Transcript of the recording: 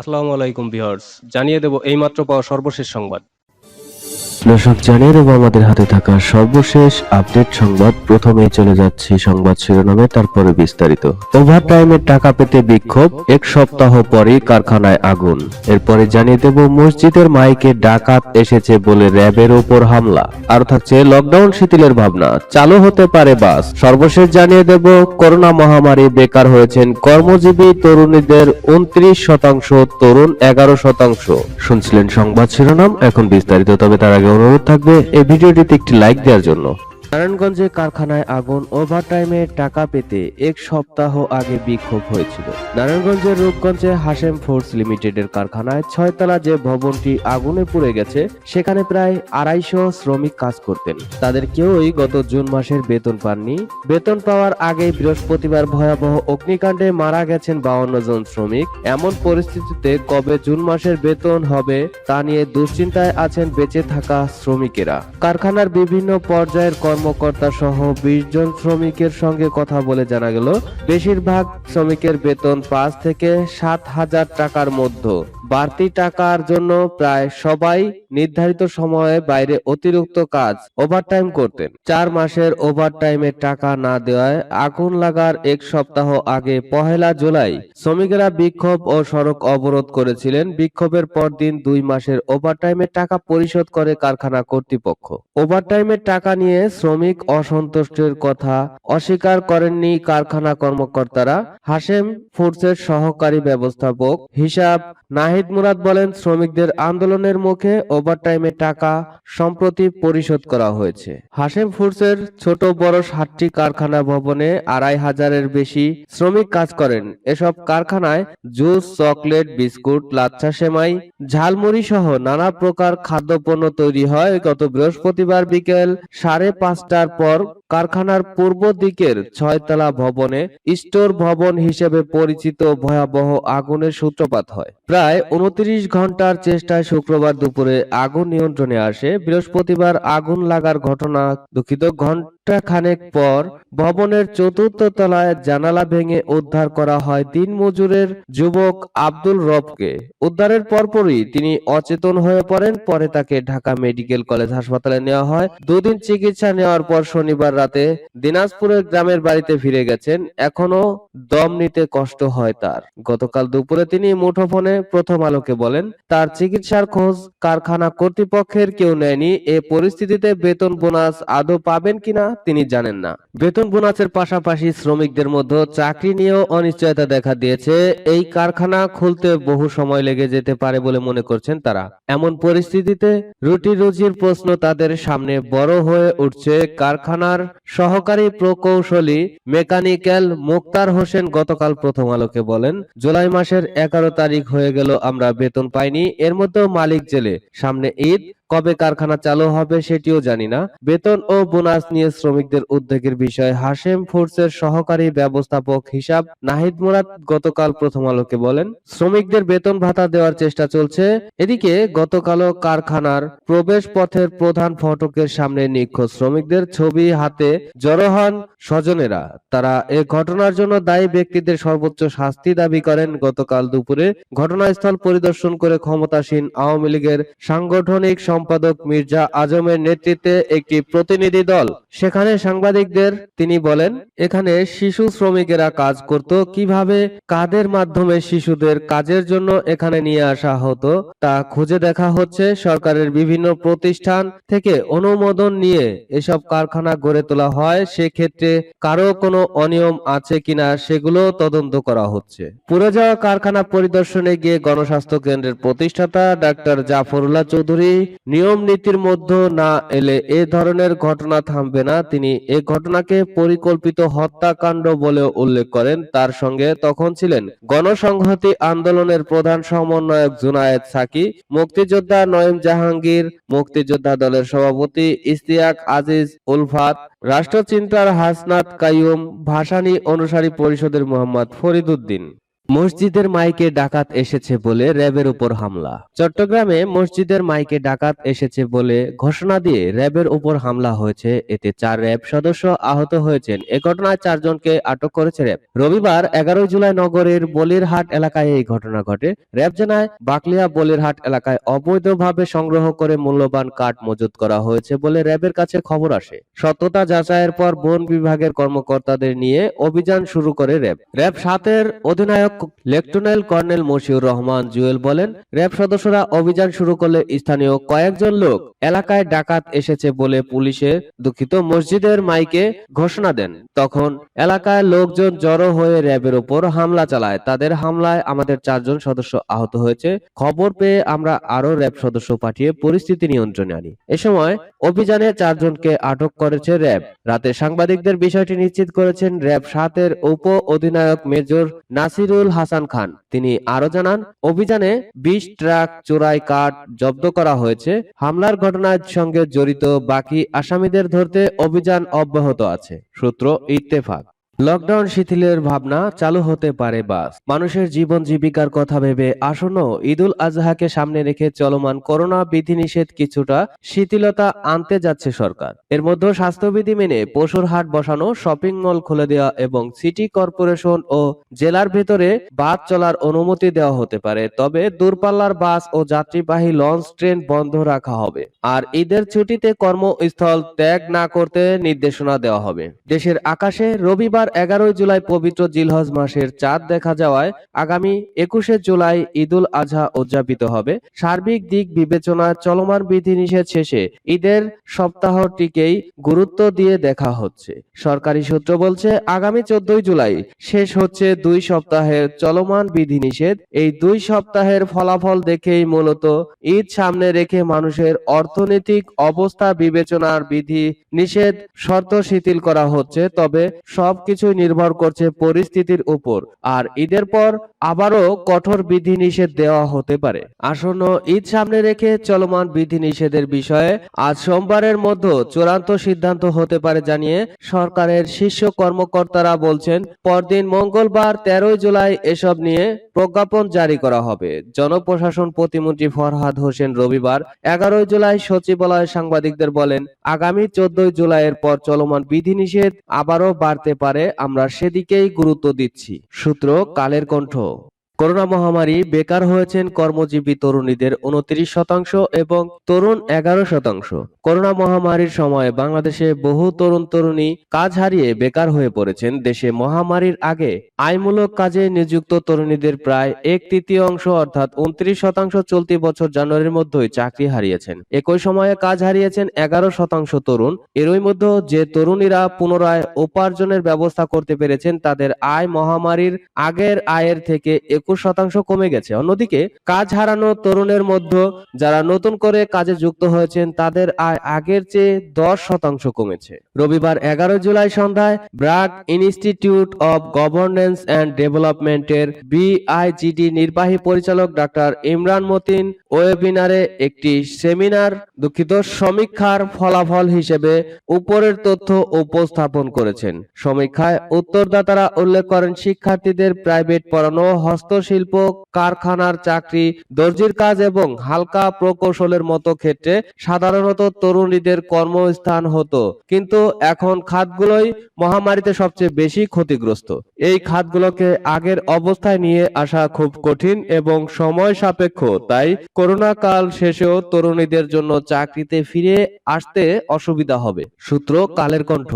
আসসালামু আলাইকুম ভিউয়ার্স। জানিয়ে দেব এইমাত্র পাওয়া সর্বশেষ সংবাদ। দর্শক জানিয়ে দেবো আমাদের হাতে থাকা সর্বশেষ আপডেট সংবাদ প্রথমেই চলে যাচ্ছি সংবাদ শিরোনামে, তারপরে বিস্তারিত। ওভার টাইমের টাকা পেতে বিক্ষোভ, এক সপ্তাহ পরেই কারখানায় আগুন। এরপরে জানিয়ে দেব, মসজিদের মাইকে ডাকাত এসেছে বলে র্যাবের ওপর হামলা। আর থাকছে লকডাউন শিথিলের ভাবনা। চালু হতে পারে বাস। সর্বশেষ জানিয়ে দেব, করোনা মহামারী বেকার হয়েছেন কর্মজীবী তরুণীদের উনত্রিশ শতাংশ, তরুণ এগারো শতাংশ। শুনছিলেন সংবাদ শিরোনাম, এখন বিস্তারিত। তবে তার আগে অনুরোধ থাকবে এই ভিডিওটিতে একটি লাইক দেওয়ার জন্য। নারায়ণগঞ্জে কারখানায় আগুন ওভারটাইমে টাকা পেতে এক সপ্তাহ আগে বিক্ষোভ হয়েছিল। নারায়ণগঞ্জের রূপগঞ্জে হাসেম ফোর্স লিমিটেডের কারখানায় ছয়তলা যে ভবনটি আগুনে পুড়ে গেছে, সেখানে প্রায় আড়াইশো শ্রমিক কাজ করতেন। তাদের কেউই গত জুন মাসের বেতন পাননি। বেতন পাওয়ার আগেই বৃহস্পতিবার ভয়াবহ অগ্নিকাণ্ডে মারা গেছেন বাউন্ন জন শ্রমিক। এমন পরিস্থিতিতে কবে জুন মাসের বেতন হবে, তা নিয়ে দুশ্চিন্তায় আছেন বেঁচে থাকা শ্রমিকেরা। কারখানার বিভিন্ন পর্যায়ের কর্মকর্তা সহ বিশ জন শ্রমিকের সঙ্গে কথা বলে জানা গেল, বেশিরভাগ শ্রমিকের বেতন পাঁচ থেকে সাত হাজার টাকার মধ্যে। বাড়তি টাকার জন্য প্রায় সবাই নির্ধারিত সময়ে বাইরে অতিরিক্ত কাজ ওভারটাইম করতেন। চার মাসের ওভারটাইমের টাকা না দেওয়ায় আগুন লাগার এক সপ্তাহ আগে পহেলা জুলাই শ্রমিকেরা বিক্ষোভ ও সড়ক অবরোধ করেছিলেন। বিক্ষোভের পর দিন দুই মাসের ওভারটাইমের টাকা পরিশোধ করে কারখানা কর্তৃপক্ষ। ওভারটাইমের টাকা নিয়ে শ্রমিক অসন্তুষ্টের কথা অস্বীকার করেননি কারখানা কর্মকর্তারা। হাসেম ফুডসের সহকারী ব্যবস্থাপক হিসাব নাহিদ মুরাদ বলেন, শ্রমিকদের আন্দোলনের মুখে ওভারটাইমের টাকা সম্প্রতি পরিশোধ করা হয়েছে। হাসেম ফুডসের ছোট বড় সাতটি কারখানা ভবনে আড়াই হাজারের বেশি শ্রমিক কাজ করেন। এসব কারখানায় জুস, চকলেট, বিস্কুট, লাচ্ছা সেমাই, ঝালমুড়ি সহ নানা প্রকার খাদ্যপণ্য তৈরি হয়। গত বৃহস্পতিবার বিকেল সাড়ে পাঁচটার পর কারখানার পূর্ব দিকের ছয়তলা ভবনে স্টোর ভবন হিসেবে পরিচিত ভয়াবহ আগুনের সূত্রপাত হয়। প্রায় উনত্রিশ ঘণ্টার চেষ্টায় শুক্রবার দুপুরে আগুন নিয়ন্ত্রণে আসে। বৃহস্পতিবার আগুন লাগার ঘটনা দুঃখিত। ঘণ্টা খানেক পর ভবনের চতুর্থ তলায় জানালা ভেঙে উদ্ধার করা হয় দিন মজুরের যুবক আব্দুল রবকে। উদ্ধারের পরপরই তিনি অচেতন হয়ে পড়েন। পরে তাকে ঢাকা মেডিকেল কলেজ হাসপাতালে নেওয়া হয়। দুদিন চিকিৎসা নেওয়ার পর শনিবার রাতে দিনাজপুরের গ্রামের বাড়িতে ফিরে গেছেন। এখনও দম নিতে কষ্ট হয় তার। গতকাল দুপুরে তিনি মুঠোফোনে প্রথম আলোকে বলেন, তার চিকিৎসার খোঁজ কারখানা কর্তৃপক্ষের কেউ নেয়নি, এ পরিস্থিতিতে বেতন বোনাস আদৌ পাবেন কিনা তিনি জানেন না। বেতন বোনাসের পাশাপাশি শ্রমিকদের মধ্যে চাকরি নিয়েও অনিশ্চয়তা দেখা দিয়েছে। এই কারখানা খুলতে বহু সময় লেগে যেতে পারে বলে মনে করছেন তারা। এমন পরিস্থিতিতে রুটি রুজির প্রশ্ন তাদের সামনে বড় হয়ে উঠছে। কারখানার সহকারী প্রকৌশলী মেকানিক্যাল মুক্তার হোসেন গতকাল প্রথম আলোকে বলেন, জুলাই মাসের এগারো তারিখ হয়ে গেল আমরা বেতন পাইনি। এর মধ্যেও মালিক জেলে। সামনে ঈদ কবে কারখানা চালু হবে সেটিও জানি না। বেতন ও বোনাস নিয়ে শ্রমিকদের উদ্বেগের বিষয় হাসেম ফুডসের সহকারী ব্যবস্থাপক হিসাব নাহিদ মুরাদ গতকাল প্রথম আলোকে বলেন, শ্রমিকদের বেতন ভাতা দেওয়ার চেষ্টা চলছে। এদিকে গতকালও কারখানার প্রবেশ পথের প্রধান ফটকের সামনে নিখোঁজ শ্রমিকদের ছবি হাতে জড়ো হন স্বজনেরা। তারা এ ঘটনার জন্য দায়ী ব্যক্তিদের সর্বোচ্চ শাস্তি দাবি করেন। গতকাল দুপুরে ঘটনাস্থল পরিদর্শন করে ক্ষমতাসীন আওয়ামী লীগের সাংগঠনিক সম্পাদক মির্জা আজমের নেতৃত্বে একটি প্রতিনিধি দল। সেখানে সাংবাদিকদের তিনি বলেন, এখানে শিশু শ্রমিকেরা কাজ করত, কীভাবে, কাদের মাধ্যমে শিশুদের কাজের জন্য এখানে নিয়ে আসা হতো, তা খুঁজে দেখা হচ্ছে সরকারের বিভিন্ন প্রতিষ্ঠান থেকে অনুমোদন নিয়ে। এসব কারখানা গড়ে তোলা হয়, সেক্ষেত্রে কারও কোনো অনিয়ম আছে কিনা সেগুলো তদন্ত করা হচ্ছে। পুরো যাওয়া কারখানা পরিদর্শনে গিয়ে গণস্বাস্থ্য কেন্দ্রের প্রতিষ্ঠাতা ডাক্তার জাফরুল্লাহ চৌধুরী নিয়ম নীতির মধ্যে না এলে এ ধরনের ঘটনা থামবে না। তিনি এ ঘটনাকে পরিকল্পিত হত্যাকাণ্ড বলে উল্লেখ করেন। তার সঙ্গে তখন ছিলেন গণসংহতি আন্দোলনের প্রধান সমন্বয়ক জুনায়েদ সাকি, মুক্তিযোদ্ধা নঈম জাহাঙ্গীর, মুক্তিযোদ্ধা দলের সভাপতি ইস্তিয়াক আজিজ উলফাত, রাষ্ট্রচিন্তার হাসনাত কাইয়ুম, ভাসানী অনুসারী পরিষদের মোহাম্মদ ফরিদুদ্দিন মসজিদের মাইকে ডাকাত এসেছে বলে র্যাবের উপর হামলা। চট্টগ্রামে মসজিদের মাইকে ডাকাত এসেছে বলে ঘোষণা দিয়ে র্যাবের উপর হামলা হয়েছে। এতে চার র্যাব সদস্য আহত হয়েছেন। এ ঘটনায় চারজনকে আটক করেছে র্যাব। রবিবার এগারোই জুলাই নগরের বলিরহাট এলাকায় এই ঘটনা ঘটে। র্যাব জানায়, বাকলিয়া বলিরহাট এলাকায় অবৈধভাবে সংগ্রহ করে মূল্যবান কাঠ মজুত করা হয়েছে বলে র্যাবের কাছে খবর আসে। সত্যতা যাচাইয়ের পর বন বিভাগের কর্মকর্তাদের নিয়ে অভিযান শুরু করে র্যাব। র্যাব সাতের অধিনায়ক লেফটেন্যান্ট কর্নেল মশিউর রহমান জুয়েল বলেন, র্যাব সদস্যরা অভিযান শুরু করলে স্থানীয় কয়েকজন লোক এলাকায় ডাকাত এসেছে বলে পুলিশে দুঃখিত মসজিদের মাইকে ঘোষণা দেন। তখন এলাকায় লোকজন জড়ো হয়ে র্যাবের উপর হামলা চালায়। তাদের হামলায় আমাদের চারজন সদস্য আহত হয়েছে। খবর পেয়ে আমরা আরও র্যাব সদস্য পাঠিয়ে পরিস্থিতি নিয়ন্ত্রণে আনি। এ সময় অভিযানে চারজনকে আটক করেছে র্যাব। রাতে সাংবাদিকদের বিষয়টি নিশ্চিত করেছেন র্যাব সাতের উপ অধিনায়ক মেজর নাসিরুল হাসান খান। তিনি আরও জানান, অভিযানে বিশ ট্রাক চোরাই কাঠ জব্দ করা হয়েছে। হামলার ঘটনার সঙ্গে জড়িত বাকি আসামিদের ধরতে অভিযান অব্যাহত আছে। সূত্র ইত্তেফাক। লকডাউন শিথিলের ভাবনা চালু হতে পারে বাস। মানুষের জীবন জীবিকার কথা ভেবে আসন্ন ঈদুল আজহাকে সামনে রেখে চলমান করোনা বিধিনিষেধ কিছুটা শিথিলতা আনতে যাচ্ছে সরকার। এর মধ্যে স্বাস্থ্যবিধি মেনে পশুর হাট বসানো, শপিং মল খুলে দেওয়া এবং সিটি কর্পোরেশন ও জেলার ভেতরে বাস চলার অনুমতি দেওয়া হতে পারে। তবে দূরপাল্লার বাস ও যাত্রীবাহী লঞ্চ, ট্রেন বন্ধ রাখা হবে। আর ঈদের ছুটিতে কর্মস্থল ত্যাগ না করতে নির্দেশনা দেওয়া হবে। দেশের আকাশে রবিবার এগারোই জুলাই পবিত্র জিলহজ মাসের চাঁদ দেখা যাওয়ায় আগামী একুশে জুলাই ঈদুল আজহা উদযাপিত হবে। সার্বিক দিক বিবেচনায় চলমান বিধিনিষেধ শেষে ঈদের সপ্তাহটিকেই গুরুত্ব দিয়ে দেখা হচ্ছে। সরকারি সূত্র বলছে, আগামী চোদ্দই জুলাই শেষ হচ্ছে দুই সপ্তাহের চলমান বিধিনিষেধ। এই দুই সপ্তাহের ফলাফল দেখেই মূলত ঈদ সামনে রেখে মানুষের অর্থনৈতিক অবস্থা বিবেচনার বিধি নিষেধ শর্ত শিথিল করা হচ্ছে। তবে সবকিছুই নির্ভর করছে পরিস্থিতির উপর। আর ঈদের পর আবারও কঠোর বিধি নিষেধ দেওয়া হতে পারে। আসন্ন ঈদ সামনে রেখে চলমান বিধি নিষেধের বিষয়ে আজ সোমবারের মধ্যে চূড়ান্ত সিদ্ধান্ত হতে পারে জানিয়ে সরকারের শীর্ষ কর্মকর্তারা বলছেন, পরদিন মঙ্গলবার তেরোই জুলাই এসব নিয়ে প্রজ্ঞাপন জারি করা হবে। জনপ্রশাসন প্রতিমন্ত্রী ফরহাদ হোসেন রবিবার এগারোই জুলাই সচিবালয়ে সাংবাদিকদের বলেন, আগামী চোদ্দই জুলাইয়ের পর চলমান বিধিনিষেধ আবারও বাড়তে পারে আমরা সেদিকেই গুরুত্ব দিচ্ছি। সূত্র কালের কণ্ঠ। করোনা মহামারী বেকার হয়েছেন কর্মজীবী তরুণীদের উনত্রিশ শতাংশ এবং তরুণ এগারো শতাংশ। করোনা মহামারীর সময় বাংলাদেশে বহু তরুণ তরুণী কাজ হারিয়ে বেকার হয়ে পড়েছেন। দেশে মহামারীর আগে আয়মূলক কাজে নিযুক্ত তরুণীদের প্রায় এক তৃতীয় অংশ অর্থাৎ উনত্রিশ শতাংশ চলতি বছর জানুয়ারির মধ্যেই চাকরি হারিয়েছেন। একই সময়ে কাজ হারিয়েছেন এগারো শতাংশ তরুণ। এরই মধ্যে যে তরুণীরা পুনরায় উপার্জনের ব্যবস্থা করতে পেরেছেন, তাদের আয় মহামারীর আগের আয়ের থেকে একুশ শতাংশ কমে গেছে। অন্যদিকে, কাজ হারানো তরুণের মধ্যে যারা নতুন করে কাজে যুক্ত হয়েছেন, তাদের আয় আগের চেয়ে দশ শতাংশ কমেছে। রবিবার এগারো জুলাই সন্ধ্যায় BRAC institute of governance and ডেভেলপমেন্টের বিআইজিডি নির্বাহী পরিচালক ডাক্তার ইমরান মতিন ওয়েবিনারে একটি সেমিনার দুঃখিত সমীক্ষার ফলাফল হিসেবে উপরের তথ্য উপস্থাপন করেছেন। সমীক্ষায় উত্তরদাতারা উল্লেখ করেন, শিক্ষার্থীদের প্রাইভেট পড়ানো হস্তশিল্প কারখানার চাকরি, দর্জির কাজ এবং হালকা প্রকৌশলের মতো ক্ষেত্রে সাধারণত তরুণীদের কর্মস্থান হতো। কিন্তু এখন খাতগুলোই মহামারীতে সবচেয়ে বেশি ক্ষতিগ্রস্ত। এই খাতগুলোকে আগের অবস্থায় নিয়ে আসা খুব কঠিন এবং সময় সাপেক্ষ, তাই করোনা কাল শেষেও তরুণীদের জন্য চাকরিতে ফিরে আসতে অসুবিধা হবে। সূত্র কালের কণ্ঠ।